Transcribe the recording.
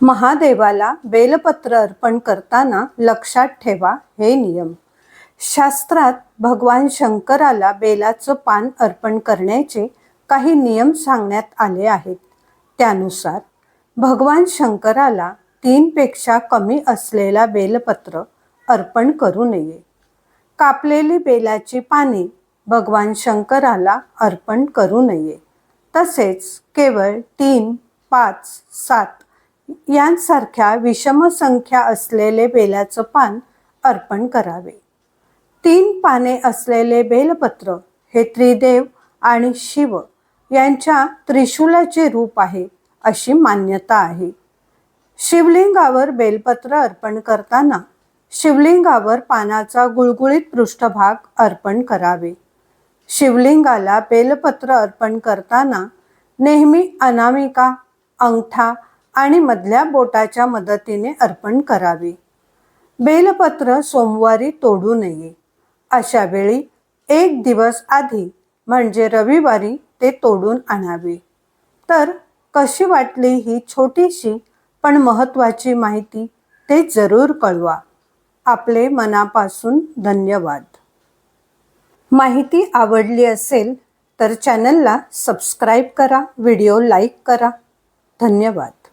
महादेवाला बेलपत्र अर्पण करताना लक्षात ठेवा हे नियम. शास्त्रात भगवान शंकराला बेलाचं पान अर्पण करण्याचे काही नियम सांगण्यात आले आहेत. त्यानुसार भगवान शंकराला तीनपेक्षा कमी असलेला बेलपत्र अर्पण करू नये. कापलेली बेलाची पाने भगवान शंकराला अर्पण करू नये. तसेच केवळ तीन पाच सात यांसारख्या विषम संख्या असलेले बेलाचं पान अर्पण करावे. तीन पाने असलेले बेलपत्र हे त्रिदेव आणि शिव यांच्या त्रिशूलाचे रूप आहे अशी मान्यता आहे. शिवलिंगावर बेलपत्र अर्पण करताना शिवलिंगावर पानाचा गुळगुळीत पृष्ठभाग अर्पण करावे. शिवलिंगाला बेलपत्र अर्पण करताना नेहमी अनामिका अंगठा आणि मधल्या बोटाच्या मदतीने अर्पण करावे. बेलपत्र सोमवारी तोडू नये. अशा वेळी एक दिवस आधी म्हणजे रविवारी ते तोडून आणावे. तर कशी वाटली ही छोटीशी पण महत्त्वाची माहिती ते जरूर कळवा. आपले मनापासून धन्यवाद. माहिती आवडली असेल तर चॅनलला सबस्क्राईब करा व्हिडिओ लाईक करा. धन्यवाद.